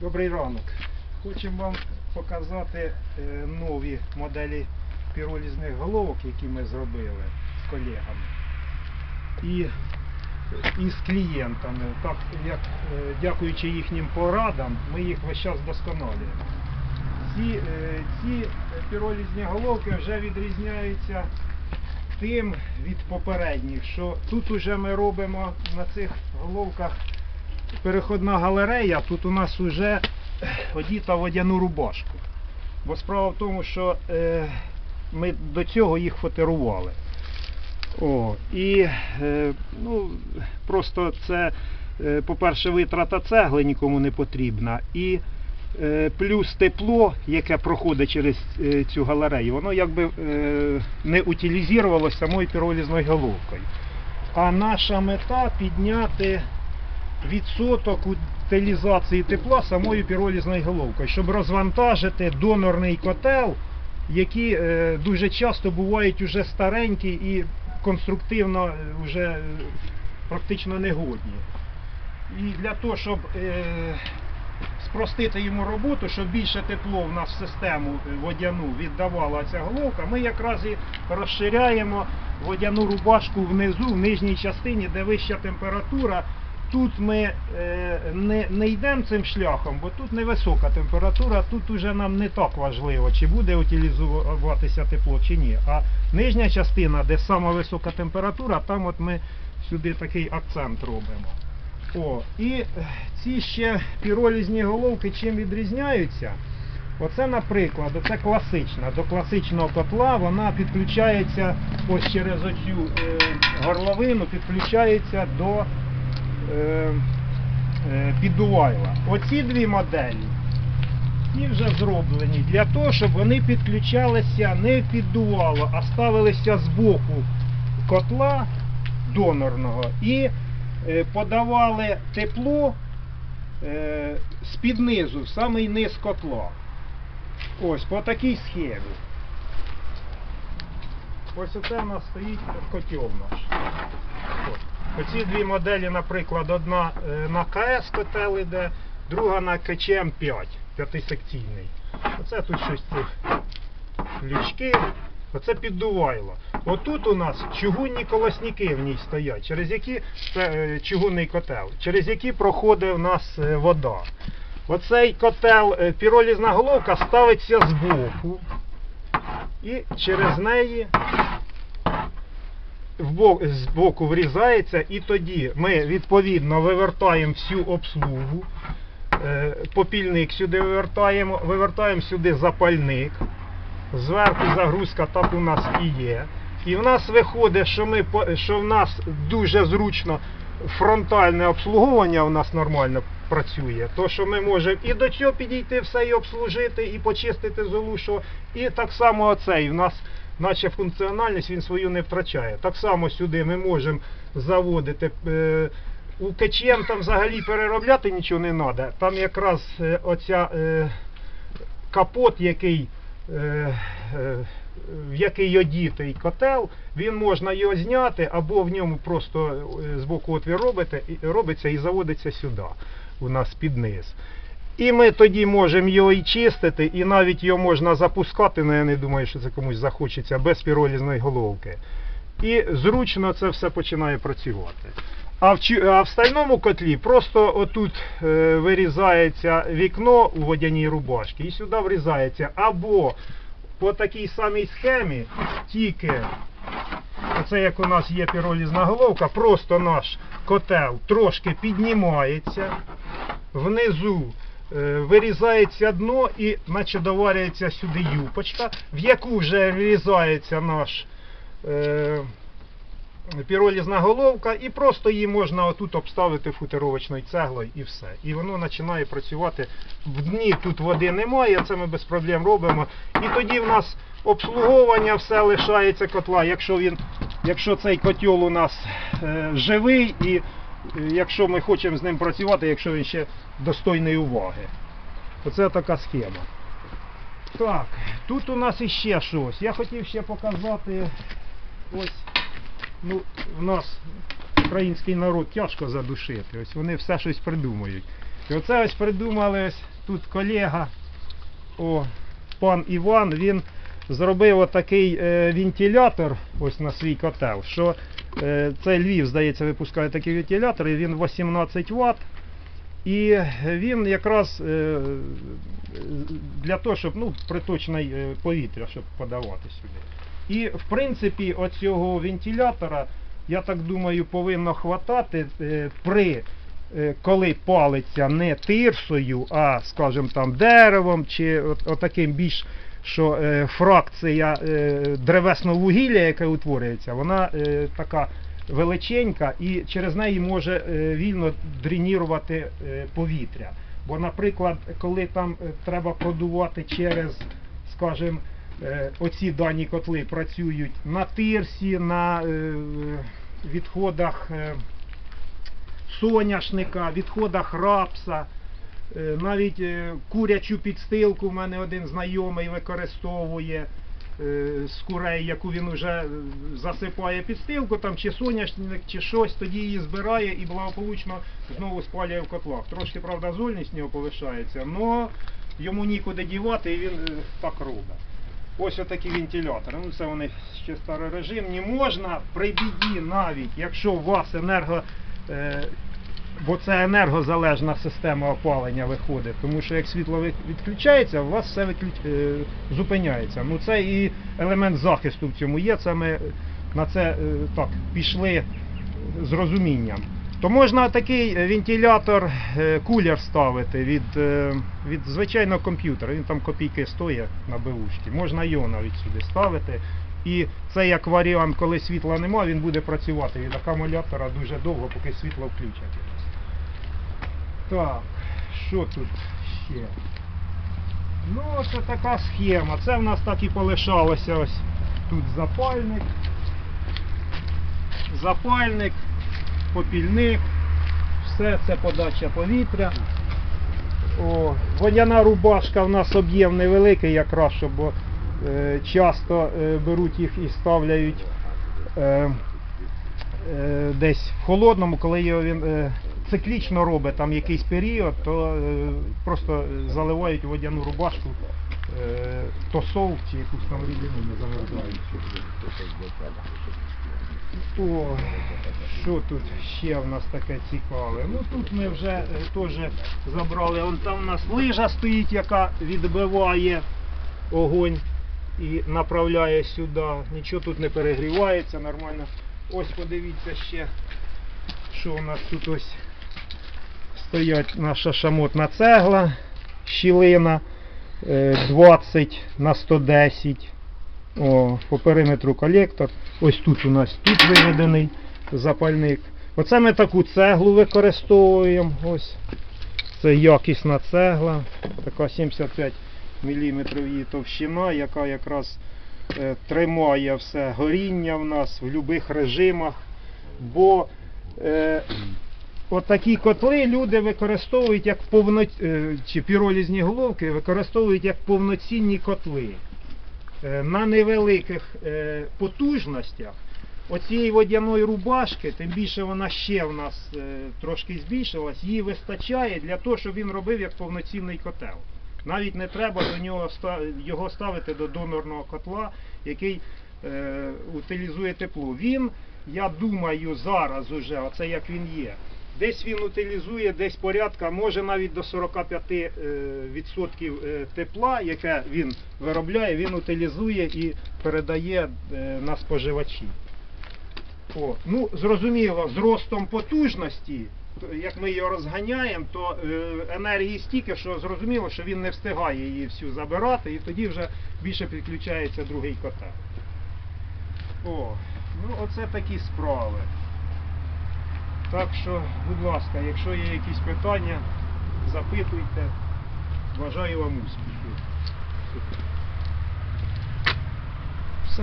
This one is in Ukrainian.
Добрий ранок. Хочемо вам показати е, нові моделі піролізних головок, які ми зробили з колегами. І, і з клієнтами. Так, як, е, дякуючи їхнім порадам, ми їх весь час вдосконалюємо. Ці, е, ці піролізні головки вже відрізняються тим від попередніх, що тут уже ми робимо на цих головках переходна галерея, тут у нас вже одіта водяну рубашку. Бо справа в тому, що е, ми до цього їх фотерували. О, і е, ну, просто це, е, по-перше, витрата цегли нікому не потрібна. І е, плюс тепло, яке проходить через е, цю галерею, воно якби е, не утилізувалося самою піролізною головкою. А наша мета підняти відсоток утилізації тепла самою піролізною головкою, щоб розвантажити донорний котел, які е, дуже часто бувають уже старенькі і конструктивно е, вже е, практично негодні. І для того, щоб е, спростити йому роботу, щоб більше тепло в нас в систему е, водяну віддавала ця головка, ми якраз і розширяємо водяну рубашку внизу, в нижній частині, де вища температура. Тут ми е, не, не йдемо цим шляхом, бо тут невисока температура, тут уже нам не так важливо, чи буде утилізуватися тепло, чи ні. А нижня частина, де сама висока температура, там от ми сюди такий акцент робимо. О, і е, ці ще піролізні головки чим відрізняються? Оце, наприклад, оце класична. До класичного котла вона підключається ось через оцю е, горловину, підключається до е, е, піддувайла. Оці дві моделі ті вже зроблені для того, щоб вони підключалися не піддувало, а ставилися з боку котла донорного і е, подавали тепло з-під низу, в самий низ котла. Ось по такій схемі. Ось оце у нас стоїть котел наш. Оці дві моделі, наприклад, одна е, на КС котел іде, друга на КЧМ 5, п'ятисекційний. Оце тут щось цих лючки, оце піддувайло. Отут у нас чугунні колосники в ній стоять, через які це е, чугунний котел, через які проходить у нас е, вода. Оцей котел, піролізна головка ставиться збоку і через неї з боку врізається, і тоді ми відповідно вивертаємо всю обслугу. Е, Попільник сюди вивертаємо, вивертаємо сюди запальник. Зверху загрузка так у нас і є. І в нас виходить, що, ми, що в нас дуже зручно фронтальне обслуговування у нас нормально працює. То, що ми можемо і до цього підійти все і обслужити, і почистити золу, що і так само оцей. У нас наче функціональність він свою не втрачає. Так само сюди ми можемо заводити. Е, у КЧМ там взагалі переробляти нічого не треба. Там якраз е, оця е, капот, який, е, е, в який одітий котел, він можна його зняти, або в ньому просто з боку отвір робиться і заводиться сюди, у нас під низ. І ми тоді можемо його і чистити, і навіть його можна запускати, але я не думаю, що це комусь захочеться, без піролізної головки. І зручно це все починає працювати. А в, а в стальному котлі просто отут е, вирізається вікно у водяній рубашці і сюди врізається. Або по такій самій схемі, тільки оце як у нас є піролізна головка, просто наш котел трошки піднімається, внизу вирізається дно і наче доварюється сюди юпочка, в яку вже врізається наш е, піролізна головка, і просто її можна отут обставити футеровочною цеглою і все. І воно починає працювати. В дні тут води немає, це ми без проблем робимо. І тоді в нас обслуговування все лишається котла. Якщо він, якщо цей котел у нас е, живий і е, якщо ми хочемо з ним працювати, якщо він ще достойний уваги. Оце така схема. Так, тут у нас іще щось. Я хотів ще показати ось ну, в нас український народ тяжко задушити. Ось вони все щось придумують. І оце ось придумали ось тут колега, о, пан Іван, він зробив отакий е, вентилятор ось на свій котел, що це Львів, здається, випускає такий вентилятор, і він 18 Вт. І він якраз е, для того, щоб ну, приточне е, повітря, щоб подавати сюди. І в принципі оцього вентилятора, я так думаю, повинно хватати е, при е, коли палиться не тирсою, а, скажімо там, деревом чи от, отаким більш, що е, фракція е, древесного вугілля, яке утворюється, вона е, така величенька і через неї може е, вільно дренірувати е, повітря. Бо, наприклад, коли там е, треба продувати через, скажімо, е, оці дані котли працюють на тирсі, на е, відходах е, соняшника, відходах рапса. Е, Навіть е, курячу підстилку в мене один знайомий використовує е, з курей, яку він вже засипає підстилку, там чи соняшник, чи щось, тоді її збирає і благополучно знову спалює в котлах. Трошки, правда, зольність нього повишається, але йому нікуди дівати і він так робить. Ось отакі вентилятори. Ну, це вони ще старорежимні. Можна при біді навіть, якщо у вас енерго. Бо це енергозалежна система опалення виходить, тому що як світло відключається, у вас все відключ... е, зупиняється. Ну це і елемент захисту в цьому є. Це ми на це е, так пішли з розумінням. То можна такий вентилятор, е, кулер ставити від, від звичайного комп'ютера. Він там копійки стоїть на беушці. Можна його навіть сюди ставити. І це як варіант, коли світла нема, він буде працювати від акумулятора дуже довго, поки світло включать. Так, що тут ще? Ну, це така схема. Це в нас так і полишалося ось тут запальник. Запальник, попільник, все це подача повітря. О, водяна рубашка в нас об'єм невеликий якраз, бо, е, часто е, беруть їх і ставляють е, десь в холодному, коли його він е, циклічно робить там якийсь період, то е, просто заливають водяну рубашку е, тосол чи якусь там рідину не замерзають. О, що тут ще в нас таке цікаве? Ну тут ми вже е, теж забрали. Вон там у нас лижа стоїть, яка відбиває огонь і направляє сюди. Нічого тут не перегрівається нормально. Ось подивіться ще, що у нас тут ось стоять наша шамотна цегла, щілина е, 20 на 110. О, по периметру колектор. Ось тут у нас тут виведений запальник. Оце ми таку цеглу використовуємо. Ось. Це якісна цегла. Така 75 мм її товщина, яка якраз е, тримає все горіння в нас в будь-яких режимах. Бо е, Отакі котли люди використовують як повно... е, чи піролізні головки використовують як повноцінні котли. Е, На невеликих е, потужностях оцієї водяної рубашки, тим більше вона ще в нас е, трошки збільшилась, її вистачає для того, щоб він робив як повноцінний котел. Навіть не треба до нього його ставити до донорного котла, який е, утилізує тепло. Він, я думаю, зараз уже, оце як він є. Десь він утилізує десь порядка, може навіть до 45% е, е, тепла, яке він виробляє, він утилізує і передає е, на споживачі. О, ну, зрозуміло, з ростом потужності, як ми його розганяємо, то е, енергії стільки, що зрозуміло, що він не встигає її всю забирати, і тоді вже більше підключається другий котел. О, ну оце такі справи. Так що, будь ласка, якщо є якісь питання, запитуйте. Бажаю вам успіхів.